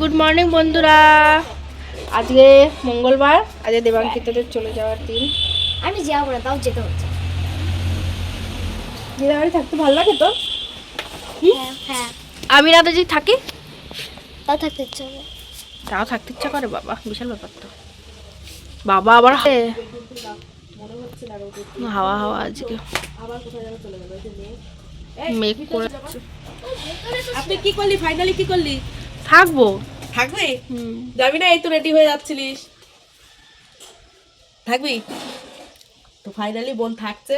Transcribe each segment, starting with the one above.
Good morning বন্ধুরা। আজকে মঙ্গলবার আজকে দেবাঙ্কিতদের চলে যাওয়ার দিন। আমি যাব না তাও যেতে হচ্ছে। দিদা বাড়ি থাকতে ভালো লাগে তো? হ্যাঁ হ্যাঁ। আমি রাতে যদি থাকি? তাও থাকতে ইচ্ছে হবে তাও থাকতে ইচ্ছা করে বাবা বিশাল ব্যাপার তো। বাবা আবার হাওয়া হাওয়া আজকে। মেঘ করে আপনি কি করলি? ফাইনালি কি করলি? থাকব। থাকবি? যাবি না এই তো রেডি হয়ে যাচ্ছিলিস। থাকবি? তো ফাইনালি বোন থাকছে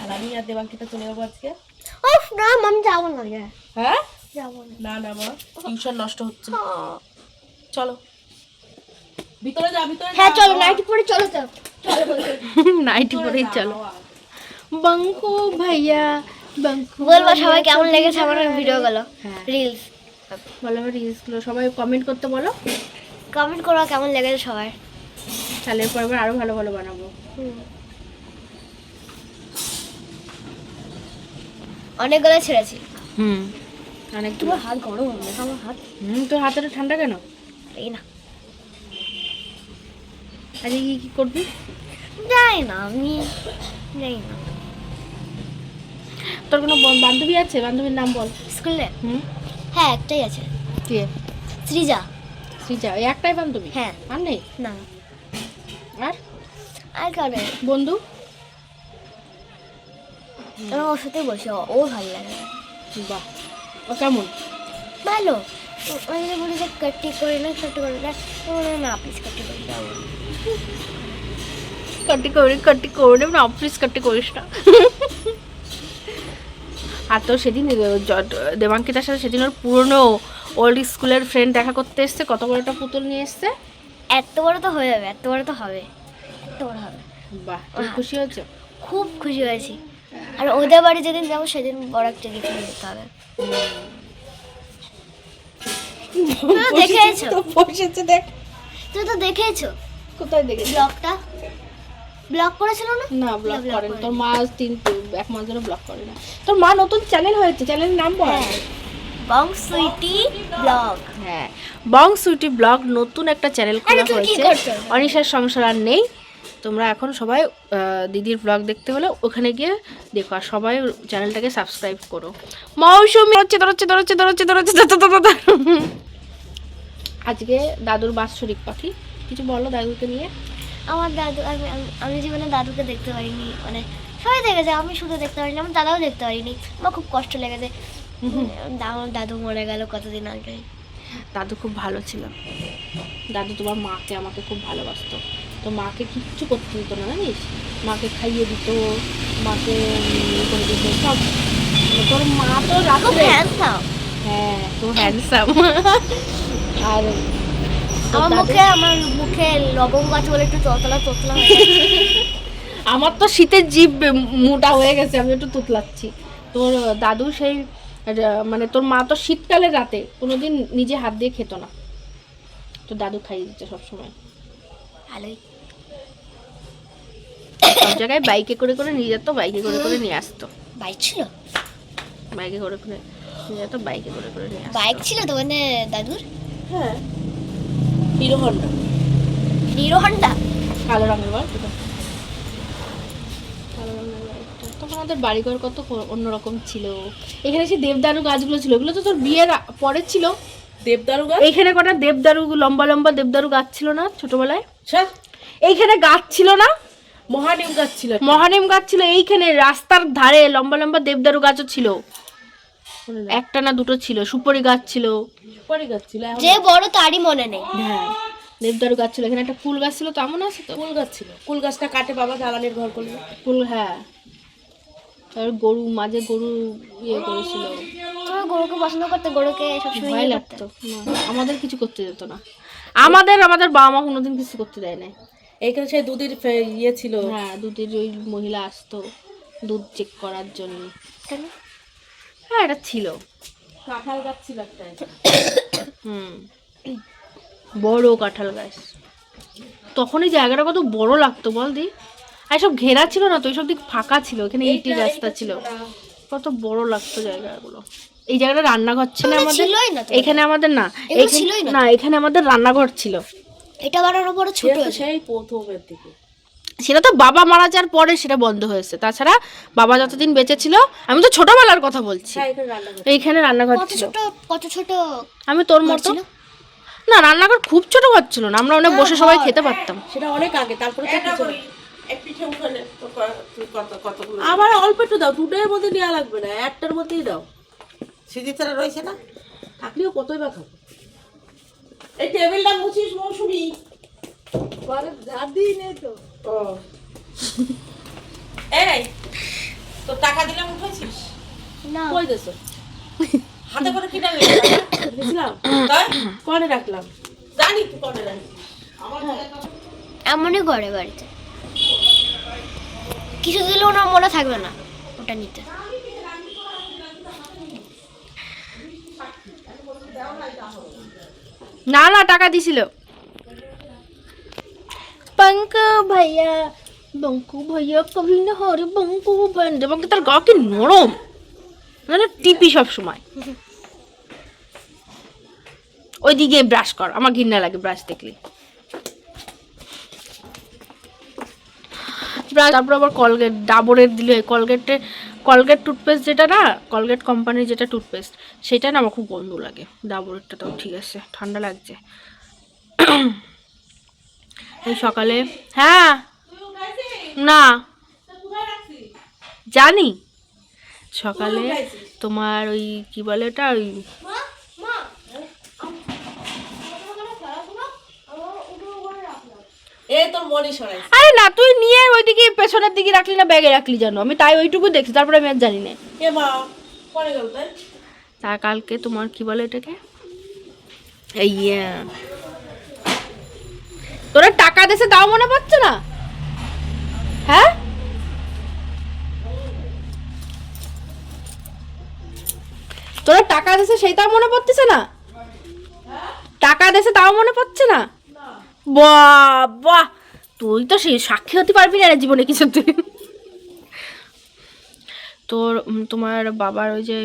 আর আমি আর দেবাঙ্কিতা চলে যাব আজকে। ওফ না আমি যাব না হ্যাঁ? যাব না। না না মা টিউশন নষ্ট হচ্ছে। চলো। ভিতরে যা ভিতরে হ্যাঁ চলো নাইটি পরে চলো তো নাইটি পরেই চলো। বাঙ্কু ভাইয়া বাঙ্কু বলব সবাই কেমন লেগেছে আমার ভিডিও গুলো? হ্যাঁ। রিলস বলো আমার রিলসগুলো সবাই কমেন্ট করতে বলো। কমেন্ট করো কেমন লেগেছে সবার? তাহলে এরপর আবার আরও ভালো ভালো বানাবো। অনেকগুলো ছেড়েছি। হুম। অনেক তোমার হাত গরম হবে আমার হাত। হুম তোর হাতের ঠান্ডা কেন? এই না। আজকে কি কি করবি? যাই না আমি যাই না। তোর কোনো বান্ধবী আছে? বান্ধবীর নাম বল। স্কুলে? হুম। হ্যাঁ একটাই আছে। কে? সৃজা সৃজা এই একটাই বান্ধবী? হ্যাঁ। আর নেই? না। আর? আর কারণে বন্ধু? আমার ওর সাথে বসে ও ভালো লাগে বাহ। ও কেমন? ভালো। আমি যদি বলি যে কাটি করে না কাটি করে না বলে না প্লিজ কাটি করে দাও কাটি করে কাটি করে না অফিস কাটি করিস না। আর তো সেদিন দেবাঙ্কিতার সাথে সেদিন ওর পুরনো ওল্ড স্কুলের ফ্রেন্ড দেখা করতে এসছে। কত বড় একটা পুতুল নিয়ে এসছে? এত বড় তো হয়ে যাবে এত বড় তো হবে এত বড় হবে। বাহ তুমি খুশি হয়েছো? খুব খুশি হয়েছি। আর ওদের বাড়ি যেদিন যাব সেদিন বড় একটা গিফট দিতে হবে। তুমি তো দেখেছ তো দেখ। তুমি তো দেখেছ কোথায় দেখে ব্লগটা? ব্লগ করেছিল না? না ব্লক করে না তোর মা তিন এক মাস ধরে ব্লক করে না। তোর মা নতুন চ্যানেল হয়েছে চ্যানেলের নাম বল। হ্যাঁ। Bong sweety blog. হ্যাঁ। বং সুইটি ব্লগ নতুন একটা চ্যানেল খোলা হয়েছে। অনিশার সংসার আর নেই। তোমরা এখন সবাই দিদির ব্লগ দেখতে হলে ওখানে গিয়ে দেখো আর সবাই চ্যানেলটাকে সাবস্ক্রাইব করো। মৌসুমি ধরছে ধর, ধর, ধর, ধর। আজকে দাদুর বাৎসরিক পাখি। কিছু বলো দাদুকে নিয়ে। আমার দাদু আমি আমি- জীবনে দাদুকে দেখতে পারিনি মানে সবাই দেখেছে আমি শুধু দেখতে পারিনি আমার দাদাও দেখতে পারিনি আমার খুব কষ্ট লেগেছে। আমার দাদু মরে গেল কতদিন আগে। দাদু খুব ভালো ছিল। দাদু তোমার মাকে আমাকে খুব ভালোবাসতো। তো মাকে কিচ্ছু করতে দিত না জানিস? মাকে খাইয়ে দিত মাকে করে দিত সব। মানে তোর মা তো হ্যান্ডসাম হ্যাঁ খুব হ্যান্ডসাম আর আমার মুখে আমার মুখে লবঙ্গ আছে বলে একটু তোতলা তোতলা গেছে। আমার তো শীতের জিভ মোটা হয়ে গেছে আমি একটু তুতলাচ্ছি। তোর দাদু সেই মানে তোর মা তো শীতকালে রাতে কোনোদিন নিজে হাত দিয়ে খেত না। তো দাদু খাইয়ে দিচ্ছে সবসময়। ভালোই। সব জায়গায় বাইকে করে করে নিয়ে যেত বাইকে করে করে নিয়ে আসতো। বাইক ছিল? বাইকে করে করে নিয়ে যেত বাইকে করে করে নিয়ে আসতো। বাইক ছিল তো মানে দাদুর? হ্যাঁ। হিরো হন্ডা হিরো হন্ডা কালো রঙের বল কালো রঙের তখন আমাদের বাড়িঘর কত অন্যরকম ছিল। এখানে সেই দেবদারু গাছগুলো ছিল। ওগুলো তো তোর বিয়ের পরে ছিল। দেবদারু গাছ? এইখানে কটা দেবদারু লম্বা লম্বা দেবদারু গাছ ছিল না ছোটবেলায়? এইখানে গাছ ছিল না? মহানিম গাছ ছিল মহানিম গাছ ছিল। এইখানে রাস্তার ধারে লম্বা লম্বা দেবদারু গাছও ছিল। একটা না দুটো ছিল সুপারি গাছ ছিল। সুপারি গাছ ছিল এখন যে বড় তারই মনে নেই। হ্যাঁ দেবদারু গাছ ছিল। এখানে একটা ফুল গাছ ছিল তেমন আছে তো? ফুল গাছ ছিল। ফুল গাছটা কাটে বাবা জ্বালানির ঘর করল। ফুল হ্যাঁ। তারপর গরু মাঝে গরু ইয়ে করেছিল। তুমি গরুকে পছন্দ করতে গরুকে সবসময় ভয় ইয়ে লাগতো। আমাদের কিছু করতে যেত না। আমাদের আমাদের বাবা মা কোনোদিন কিছু করতে দেয় না এইখানে সেই দুধের ইয়ে ছিল। হ্যাঁ দুধের ওই মহিলা আসতো দুধ চেক করার জন্য। কেন? এটা ছিল। কাঁঠাল গাছ ছিল একটা। হুম। বড় কাঁঠাল গাছ। তখন এই জায়গাটা কত বড় লাগতো বল দি। আর সব ঘেরা ছিল না তো এইসব দিক ফাঁকা ছিল এখানে ইটের রাস্তা ছিল। কত বড় লাগতো জায়গাগুলো। এই জায়গাটা রান্নাঘর ছিল আমাদের। ছিলই না তো। এখানে আমাদের না এখানে- না? এখানে আমাদের রান্নাঘর ছিল। এটা বানানোর পরে ছোট সেই প্রথমের দিকে। সেটা তো বাবা মারা যাওয়ার পরে সেটা বন্ধ হয়েছে। তাছাড়া বাবা যতদিন বেঁচে ছিল আমি তো ছোটবেলার কথা বলছি। হ্যাঁ এইখানে রান্নাঘর কত ছিল। ছোট কত ছোট আমি তোর মতো? না রান্নাঘর খুব ছোট ঘর ছিল না আমরা অনেক বসে সবাই খেতে পারতাম। সেটা অনেক আগে তারপরে আবার অল্প একটু দাও দুটোর মধ্যে নেওয়া লাগবে না একটার মধ্যেই দাও। সিঁড়ি ছাড়া রয়েছে না? থাকলেও কতই বা খাব? এই টেবিলটা মুছিস মৌসুমি। ও। এই তো টাকা দিলাম উঠেছিস না। কই দেছো হাতে করে কিনে নিলি তাই? কনে রাখলাম? জানি তুই কনে রাখিস আমার কাছে তো- এমনই করে বাড়িতে। কিছু দিলে ওনার মনে থাকবে না ওটা নিতে। না না টাকা দিছিল। পঙ্ক ভাইয়া বঙ্কু ভাইয়া কবি না হরে বঙ্কু বন্ধে বঙ্কু তার গা কি নরম মানে টিপি সব সময় ওইদিকে ব্রাশ কর আমার ঘৃণা লাগে ব্রাশ দেখলে ব্রাশ তারপর আবার কলগেট ডাবরের দিলে কলগেটে কলগেট টুথপেস্ট যেটা না কলগেট কোম্পানির যেটা টুথপেস্ট সেটা না আমার খুব গন্ধ লাগে ডাবরেরটা তো ঠিক আছে ঠান্ডা লাগছে এই সকালে। হ্যাঁ। না। জানি। সকালে তোমার ওই কি বলে ওটা? ওই আরে না তুই নিয়ে ওইদিকে পেছনের দিকে রাখলি না ব্যাগে রাখলি জানো আমি তাই ওইটুকু দেখছি তারপরে আমি আর জানি না। তা কালকে তোমার কি বলে এটাকে? এই ইয়ে, তোরা টাকা দেশে দাও মনে পড়ছে না? হ্যাঁ? তোরা টাকা দেশে সেইটাও মনে পড়তেছে না? টাকা দেশে তাও মনে পড়ছে না? বাবা তুই তো সেই সাক্ষী হতে পারবি না জীবনে কিছু তুই তোর তোমার বাবার ওই যে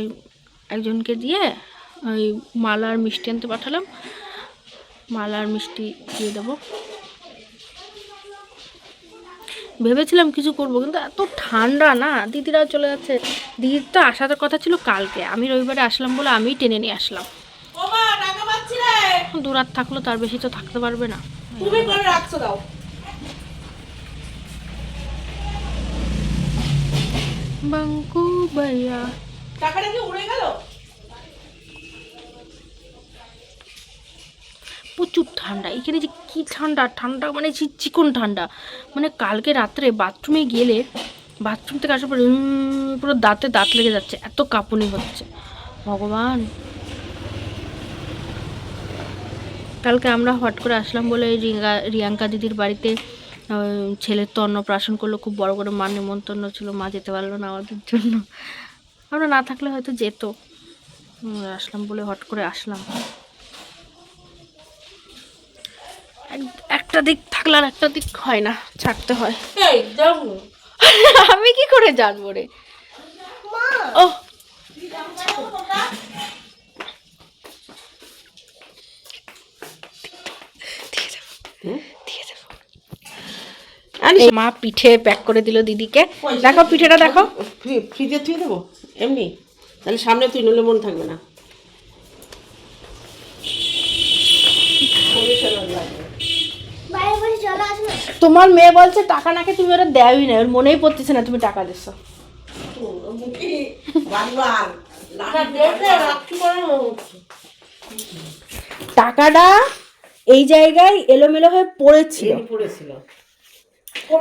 একজনকে দিয়ে ওই মালার মিষ্টি আনতে পাঠালাম। মালার মিষ্টি দিয়ে দেবো। ভেবেছিলাম কিছু করব কিন্তু এত ঠান্ডা না দিদিরাও চলে যাচ্ছে। দিদির তো আসার কথা ছিল কালকে আমি রবিবারে আসলাম বলে আমিই টেনে নিয়ে আসলাম। দূরাত থাকল তার বেশি তো থাকতে পারবে না। তুমি করে রাখছো দাও। বাঙ্কু ভাইয়া। টাকাটা কি উড়ে গেল? প্রচুর ঠান্ডা। এখানে যে কী ঠান্ডা? ঠান্ডা মানে চিকন ঠান্ডা। মানে কালকে রাত্রে বাথরুমে গেলে বাথরুম থেকে আসার পরে পুরো দাঁতে দাঁত লেগে যাচ্ছে, এত কাঁপুনি হচ্ছে। ভগবান। কালকে আমরা হট করে আসলাম বলে রিঙ্গা, রিয়াঙ্কা দিদির বাড়িতে ছেলের তো অন্নপ্রাশন করল, খুব বড় করে মা নিমন্ত্রণ ছিল, মা যেতে পারল না আমাদের জন্য। আমরা না থাকলে হয়তো যেত। আসলাম বলে হট করে আসলাম। একটা দিক থাকলে আর একটা দিক হয় না ছাড়তে হয়। আমি কি করে জানব রে? ও মা পিঠে প্যাক করে দিল দিদিকে। দেখো পিঠেটা দেখো। ফ্রি- ফ্রিজে থুয়ে দেবো? এমনি? তাহলে সামনে তুই নলে মন থাকবে না বাইরে বসে চলে আসবে তোমার মেয়ে বলছে টাকা নাকি তুমি ওরা দেওই না ওর মনেই পড়তেছে না তুমি টাকা দিছো। টাকাটা এই জায়গায় এলোমেলো হয়ে পড়েছিল। পড়েছিল।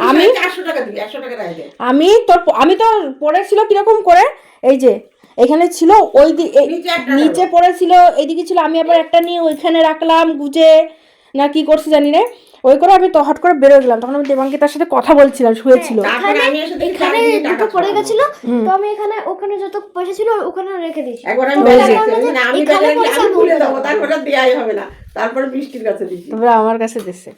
আমি আমি তোর আমি তো পড়েছিল কীরকম করে? এই যে এখানে ছিল ওই নিচে নিচে পড়েছিল এইদিকে ছিল আমি আবার একটা নিয়ে ওইখানে রাখলাম গুজে না কি করছি জানি না। ওই করে আমি তো হট করে বেরোয় গেলাম। তখন আমি দেবাঙ্কিতার সাথে কথা বলছিলাম শুয়েছিল। দেখি এখানে দুটো পড়ে গেছিল তো আমি এখানে ওখানে যত পয়সা ছিল ওখানে রেখে দিয়েছি। একবার আমি আমি দেবো তারপরে দেয়াই হবে না। তারপরে বৃষ্টির কাছে আমার কাছে দিছে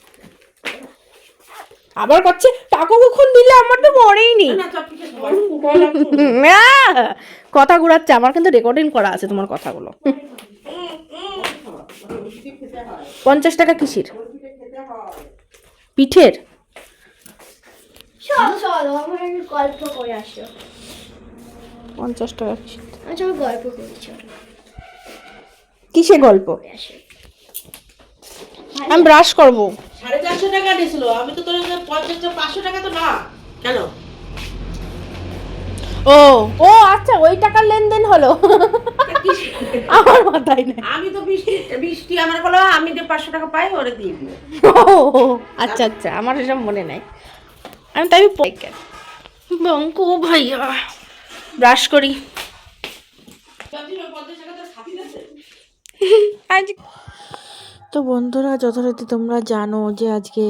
আবার করছে টাকা কখন দিলে? আমার তো মনেই নেই না! কথা ঘুরাচ্ছে আমার কিন্তু রেকর্ডিং করা আছে তোমার কথাগুলো। পঞ্চাশ টাকা কিসির? পিঠের? চলো চলো গল্প করে আসো। পঞ্চাশ টাকা কিসির? আচ্ছা আমি গল্প করি কিসে গল্প? আমি ব্রাশ করব। সাড়ে চারশো টাকা দিয়েছিল আমি তো তোর পঞ্চাশ পাঁচশো টাকা তো না। কেন? ও। ও আচ্ছা ওই টাকার লেনদেন হলো। আমার মাথায় নেই। আমি তো বৃষ্টি বৃষ্টি আমার বলো আমি যে পাঁচশো টাকা পাই ওরে দিয়ে দিও। ও আচ্ছা আচ্ছা আমার এসব মনে নাই। আমি তাই বঙ্কু ভাইয়া ব্রাশ করি। আজ তো বন্ধুরা যথারীতি তোমরা জানো যে আজকে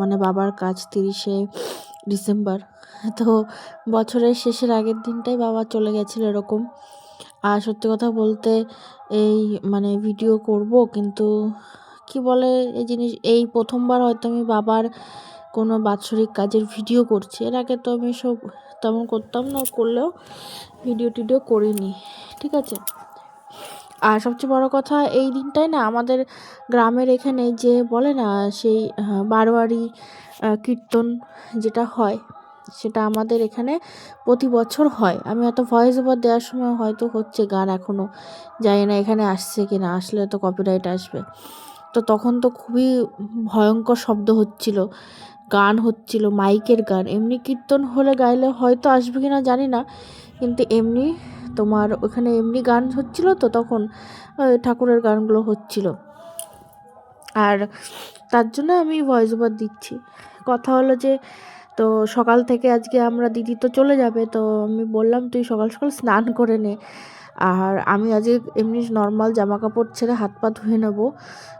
মানে বাবার কাজ তিরিশে ডিসেম্বর। তো বছরের শেষের আগের দিনটাই বাবা চলে গেছিল এরকম। আর সত্যি কথা বলতে এই মানে ভিডিও করব, কিন্তু কি বলে এই জিনিস, এই প্রথমবার হয়তো আমি বাবার কোনো বাৎসরিক কাজের ভিডিও করছি। এর আগে তো আমি সব তেমন করতাম না, করলেও ভিডিও টিডিও করিনি, ঠিক আছে? আর সবচেয়ে বড় কথা, এই দিনটাই না আমাদের গ্রামের এখানে যে বলে না, সেই বারোয়ারি কীর্তন যেটা হয় সেটা আমাদের এখানে প্রতি বছর হয়। আমি হয়তো ভয়েস ওভার দেওয়ার সময় হয়তো হচ্ছে গান এখনও জানি না এখানে আসছে কি না আসলে তো কপিরাইট আসবে। তো তখন তো খুবই ভয়ঙ্কর শব্দ হচ্ছিল। গান হচ্ছিল, মাইকের গান। এমনি কীর্তন হলে গাইলে হয়তো আসবে কি না জানি না। কিন্তু এমনি তোমার ওখানে এমনি গান হচ্ছিল তো তখন ঠাকুরের গানগুলো হচ্ছিল। আর তার জন্য আমি ভয়েস ওভার দিচ্ছি। কথা হলো যে তো সকাল থেকে আজকে আমরা দিদি তো চলে যাবে, তো আমি বললাম, তুই সকাল সকাল স্নান করে নে। আর আমি আজকে এমনি নর্মাল জামা কাপড় ছেড়ে হাত পা ধুয়ে নেব,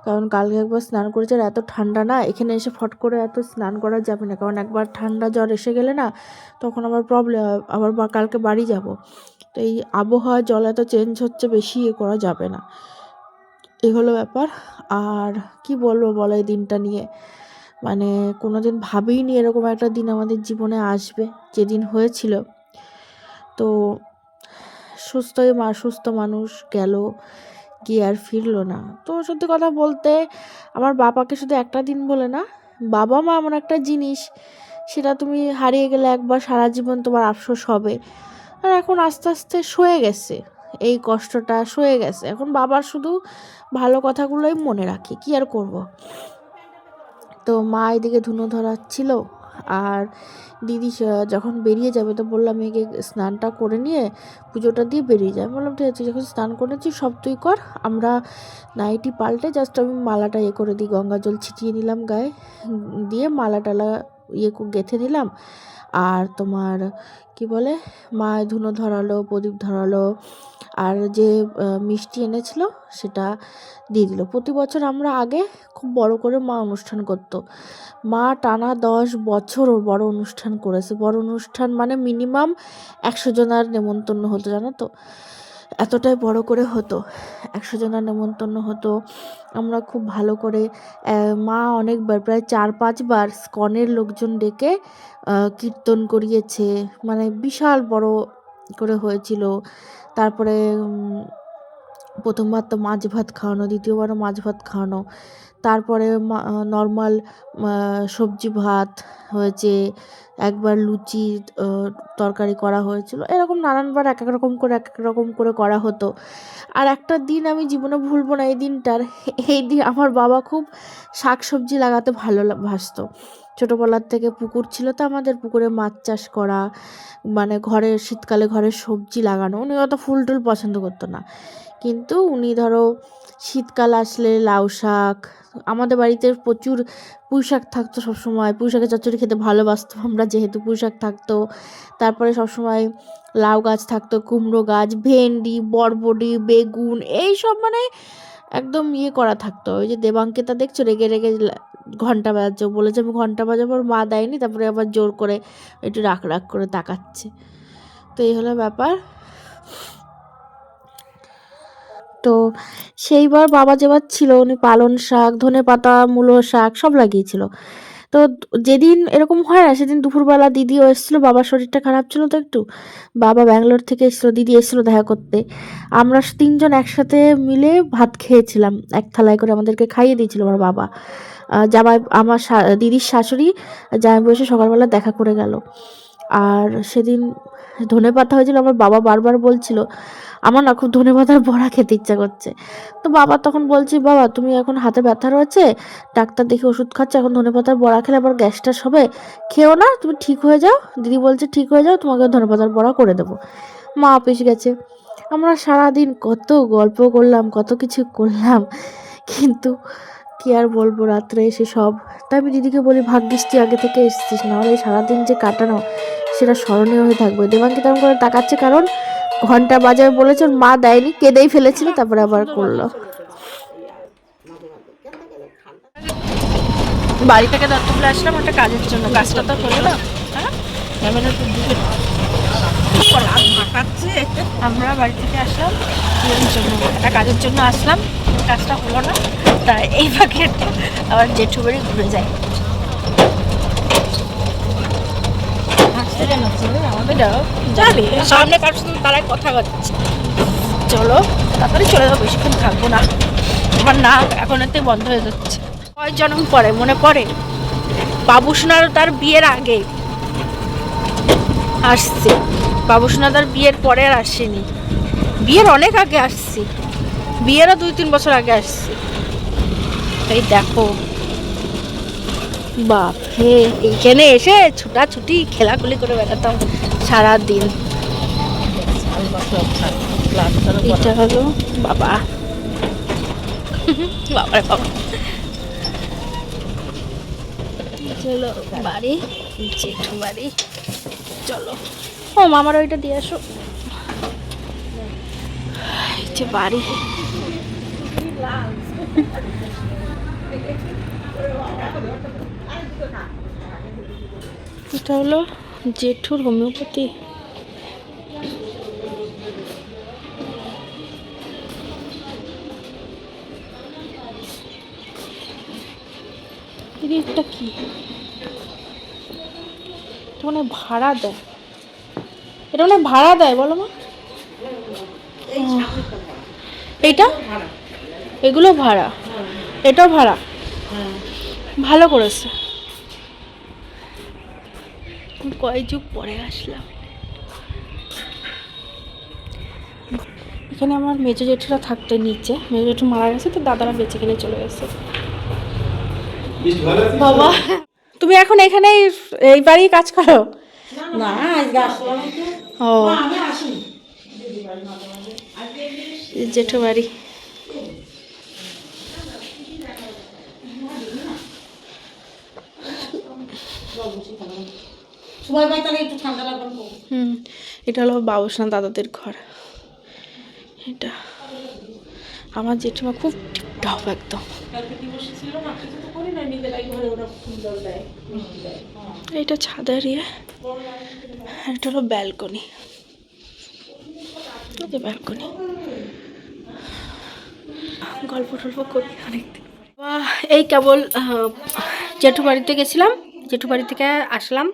কারণ কালকে একবার স্নান করেছে আর এত ঠান্ডা না, এখানে এসে ফট করে এত স্নান করা যাবে না, কারণ একবার ঠান্ডা জ্বর এসে গেলে না, তখন আবার প্রবলেম আবার বা- কালকে বাড়ি যাব। তো এই আবহাওয়া জল এত চেঞ্জ হচ্ছে, বেশি এ করা যাবে না। এই হলো ব্যাপার। আর কি বলব বলো এই দিনটা নিয়ে? মানে কোনো দিন ভাবিনি এরকম একটা দিন আমাদের জীবনে আসবে, যেদিন হয়েছিল। তো সুস্থই মা, সুস্থ মানুষ গেল, গিয়ে আর ফিরলো না। তো সত্যি কথা বলতে আমার বাবাকে শুধু একটা দিন বলে না, বাবা মা এমন একটা জিনিস, সেটা তুমি হারিয়ে গেলে একবার সারা জীবন তোমার আফসোস হবে। আর এখন আস্তে আস্তে সয়ে গেছে, এই কষ্টটা সয়ে গেছে। এখন বাবার শুধু ভালো কথাগুলোই মনে রাখি, কি আর করব? তো মা এদিকে ধুনো ধরাচ্ছিল আর দিদি যখন বেরিয়ে যাবে তো বললাম, একে স্নানটা করে নিয়ে পুজোটা দিয়ে বেরিয়ে যায় বললাম, ঠিক আছে, যখন স্নান করেছি সব তুই কর, আমরা নাইটি পাল্টে জাস্ট আমি মালাটা ইয়ে করে দিই, গঙ্গা জল ছিটিয়ে নিলাম গায়ে, দিয়ে মালা টালা ইয়ে গেঁথে দিলাম আর তোমার, কি বলে, মা ধুনো ধরালো, প্রদীপ ধরালো, আর যে মিষ্টি এনেছিল সেটা দিয়ে দিল। প্রতি বছর আমরা আগে খুব বড় করে মা অনুষ্ঠান করত। মা টানা দশ বছর বড় অনুষ্ঠান করেছে। বড় অনুষ্ঠান মানে মিনিমাম একশো জনার নেমন্তন্ন হতো, জানো তো? এতটাই বড় করে হতো, একশো জনের নেমন্তন্ন হতো। আমরা খুব ভালো করে মা অনেকবার, প্রায় চার পাঁচবার স্কনের লোকজন ডেকে কীর্তন করিয়েছে। মানে বিশাল বড় করে হয়েছিল। তারপরে প্রথমবার তো মাছ ভাত খাওয়ানো দ্বিতীয়বারও মাছ ভাত খাওয়ানো। তারপরে নর্মাল সবজি ভাত হয়েছে, একবার লুচি তরকারি করা হয়েছিল। এরকম নানানবার এক এক রকম করে এক এক রকম করে করা হতো। আর একটা দিন আমি জীবনে ভুলবো না, এই দিনটার। এই দিন আমার বাবা খুব শাক সবজি লাগাতে ভালো বাসতো ছোটোবেলার থেকে পুকুর ছিল তো আমাদের পুকুরে মাছ চাষ করা মানে ঘরে, শীতকালে ঘরে সবজি লাগানো। উনি অত ফুল টুল পছন্দ করতো না। কিন্তু উনি ধরো শীতকাল আসলে লাউ শাক। আমাদের বাড়িতে প্রচুর পুঁই শাক থাকতো সবসময়। পুঁই শাকের চচ্চড়ি খেতে ভালোবাসতো আমরা যেহেতু পুঁই শাক থাকতো। তারপরে সবসময় লাউ গাছ থাকতো, কুমড়ো গাছ, ভেন্ডি, বরবটি, বেগুন এই সব মানে একদম ইয়ে করা থাকতো। ওই যে দেবাঙ্কে তা দেখছ? রেগে রেগে ঘণ্টা বাজাচ্ছে। বলেছে, আমি ঘণ্টা বাজাবো, ওর মা দেয়নি, তারপরে আবার জোর করে একটু রাখ রাখ করে তাকাচ্ছে। তো এই হলো ব্যাপার। তো সেইবার বাবা যেবার ছিল, উনি পালন শাক, ধনে পাতা, মূলো শাক সব লাগিয়েছিল। তো যেদিন এরকম হয় না, সেদিন দুপুরবেলা দিদিও এসেছিল, বাবার শরীরটা খারাপ ছিল তো একটু। বাবা ব্যাঙ্গালোর থেকে এসেছিল, দিদি এসেছিল দেখা করতে। আমরা তিনজন একসাথে মিলে ভাত খেয়েছিলাম, এক থালায় করে আমাদেরকে খাইয়ে দিয়েছিল আমার বাবা। জামাই, আমার দিদির শাশুড়ি, জামাই বসে সকালবেলা দেখা করে গেল। আর সেদিন ধনে পাতা হয়েছিল, আমার বাবা বারবার বলছিল আমার না খুব ধনে পাতার বড়া খেতে ইচ্ছা করছে। তো বাবা তখন বলছি, বাবা, তুমি এখন হাতে ব্যথা রয়েছে? ডাক্তার দেখে ওষুধ খাচ্ছে, এখন ধনে পাতার বড়া খেলে আবার গ্যাসটা হবে? খেও না, তুমি ঠিক হয়ে যাও। দিদি বলছে, ঠিক হয়ে যাও, তোমাকে ধনে পাতার বড়া করে দেবো। মা অফিস গেছে। আমরা সারাদিন কত গল্প করলাম, কত কিছু করলাম, কিন্তু কি আর বলব, রাত্রে এসে সব। তাই আমি দিদিকে বলি, ভাগ্যিস তুই আগে থেকে এসেছিস, নাহলে সারাদিন যে কাটানো, সেটা স্মরণীয় হয়ে থাকবে। দেবাঙ্কি তেমন করে তাকাচ্ছে কারণ ঘণ্টা বাজার বলেছে ওর মা দেয়নি, কেঁদেই ফেলেছিল, তারপরে আবার করল। বাড়ি থেকে দত্ত তুলে আসলাম, একটা কাজের জন্য। কাজটা তো করে দাও হ্যাঁ? আমরা বাড়ি থেকে আসলাম একটা কাজের জন্য আসলাম, কাজটা হলো না। তাই এই ফাঁকে আবার জেঠু বাড়ি ঘুরে যাই হাসতে কেন ছেলে? আমাদের যাও জানি, সামনে কার সাথে তারাই কথা হচ্ছে চলো, তাড়াতাড়ি চলে যাব বেশিক্ষণ থাকব না। আমার নাক এখন এতে বন্ধ হয়ে যাচ্ছে। কয় জন্ম পরে, মনে পড়ে? বাবুসোনার তার বিয়ের আগে। আসছে। বাবুসোনা তার বিয়ের পরে আর আসেনি। বিয়ের অনেক আগে আসছি। বিয়েরও দুই তিন বছর আগে আসছি। এই দেখো। বাপ এইখানে এসে ছুটাছুটি, খেলাখুলি করে বেড়াতাম সারাদিন। এটা হলো বাবা। বাবার বাবা। চলো বাড়ি, জেঠু বাড়ি। চলো। ও মামার ওইটা দিয়ে আসো। বাড়ি। এটা হলো জেঠুর হোমিওপ্যাথি। এটা কি? এটা মানে ভাড়া দেয়। এটা মানে ভাড়া দেয়, বলো মা। এইটা? এগুলো ভাড়া। এটাও ভাড়া। ভালো করেছে। কয় যুগ পরে আসলাম। এখানে আমার মেজো জেঠুরা থাকতে নিচে। মেজো জেঠু মারা গেছে তো দাদারা বেঁচে কিনে চলে গেছে। বাবা তুমি এখন এখানে এই বাড়ি কাজ করো? না ও। জেঠু বাড়ি সবাই ভাই তাহলে একটু ঠান্ডা লাগবে হুম এটা হলো বাবুসোনা দাদাদের ঘর। এটা আমার জেঠিমা খুব টিপটপ একদম। এটা ছাদের ইয়ে এটা হলো ব্যালকনি। ব্যালকনি। গল্প টল্প করি অনেকদিন এই কেবল জেঠু বাড়িতে গেছিলাম জেঠু বাড়ি থেকে আসলাম।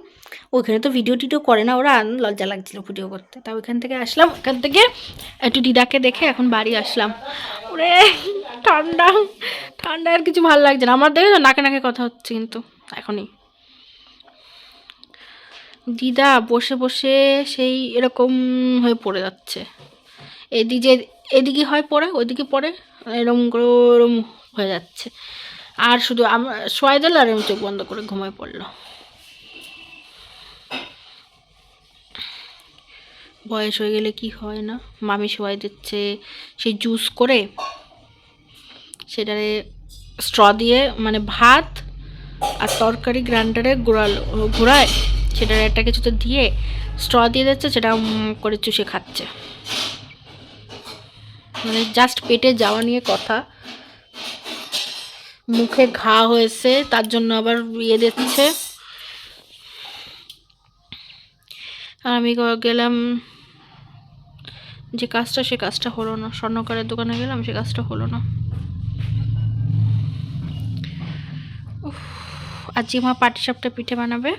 ওখানে তো ভিডিও টিডিও করে না ওরা লজ্জা লাগছিল ভিডিও করতে। তা ওইখান থেকে আসলাম ওখান থেকে একটু দিদাকে দেখে এখন বাড়ি আসলাম। ওরে, ঠান্ডা ঠান্ডা আর কিছু ভালো লাগছে না। আমার দেখে নাকে নাকে কথা হচ্ছে কিন্তু, এখনই। দিদা বসে বসে সেই এরকম হয়ে পড়ে যাচ্ছে। এদিকে এদিকে হয় পড়ে, ওইদিকে পড়ে, এরম করে ওরম হয়ে যাচ্ছে। আর শুধু আমরা শোয়াই দিল আর চোখ বন্ধ করে ঘুমায় পড়ল বয়স হয়ে গেলে কি হয় না? মামি সবাই দিচ্ছে সেই জুস করে। সেটারে স্ট্র দিয়ে মানে ভাত আর তরকারি গ্রাইন্ডারে ঘোরালো, ঘোরায়। সেটার একটা কিছুতে দিয়ে স্ট্র দিয়ে দিচ্ছে, সেটা করে চুষে খাচ্ছে। মানে জাস্ট পেটে যাওয়া নিয়ে কথা। মুখে ঘা হয়েছে, তার জন্য আবার ইয়ে দিচ্ছে। আর আমি গেলাম যে কাজটা, সে কাজটা হলো না। স্বর্ণকারের দোকানে গেলাম, সে কাজটা হলো না। আজকে মা পাটিসাপটা পিঠে বানাবে।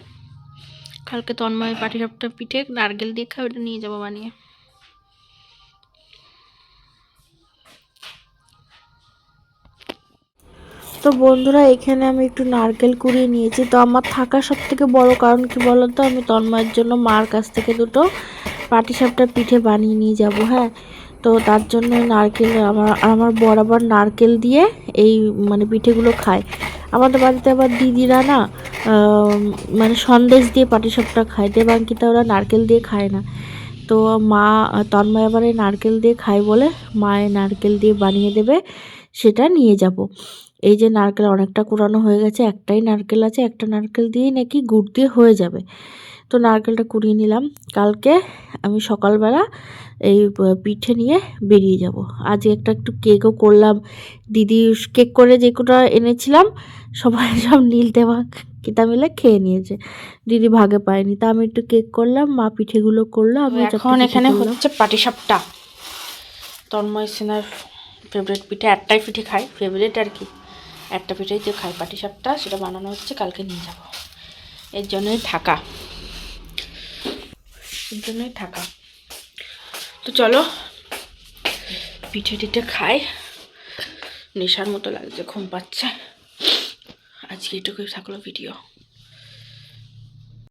কালকে তন্ময় পাটিসাপটা পিঠে নারকেল দিয়ে খাবে, ওটা নিয়ে যাব বানিয়ে। তো বন্ধুরা, এখানে আমি একটু নারকেল কুড়িয়ে নিয়েছি। তো আমার থাকা সব থেকে বড় কারণ কি বলতো? আমি তন্ময়ের জন্য মার কাছ থেকে দুটো পাটিসাপটা পিঠে বানিয়ে নিয়ে যাব হ্যাঁ? তো তার জন্য নারকেল, আমার আমার বর আবার নারকেল দিয়ে এই মানে পিঠেগুলো খায়। আমাদের বাড়িতে আবার দিদিরা না মানে সন্দেশ দিয়ে পাটিসাপটা খায়। দেবাঙ্কিতা ওরা নারকেল দিয়ে খায় না। তো মা, তন্ময় আবার নারকেল দিয়ে খায় বলে মায়ের নারকেল দিয়ে বানিয়ে দেবে, সেটা নিয়ে যাব। এই যে নারকেল অনেকটা কুড়ানো হয়ে গেছে, একটাই নারকেল আছে, একটা নারকেল দিয়েই নাকি গুড় দিয়ে হয়ে যাবে। তো নারকেলটা কুড়িয়ে নিলাম। কালকে আমি সকালবেলা এই পিঠে নিয়ে বেরিয়ে যাব। আজ একটা একটু কেকও করলাম। দিদি কেক করে যে কোটা এনেছিলাম সবাই সব নীলতে ভাগ কিতা মিলে খেয়ে নিয়েছে। দিদি ভাগে পায়নি। তা আমি একটু কেক করলাম মা পিঠেগুলো করল আমি এখন এখানে। হচ্ছে পাটিসাপটা তন্ময় সিনার ফেভারিট পিঠে একটাই পিঠে খাই ফেভারিট আর কি। একটা পিঠেই যে খাই পাটিসাপটা সেটা বানানো হচ্ছে কালকে নিয়ে যাব। এর জন্যই থাকা জন্যই থাকা। তো চলো পিঠে টিঠে খাই। নেশার মতো লাগছে, ঘুম পাচ্ছে। আজকে এটুকুই থাকল ভিডিও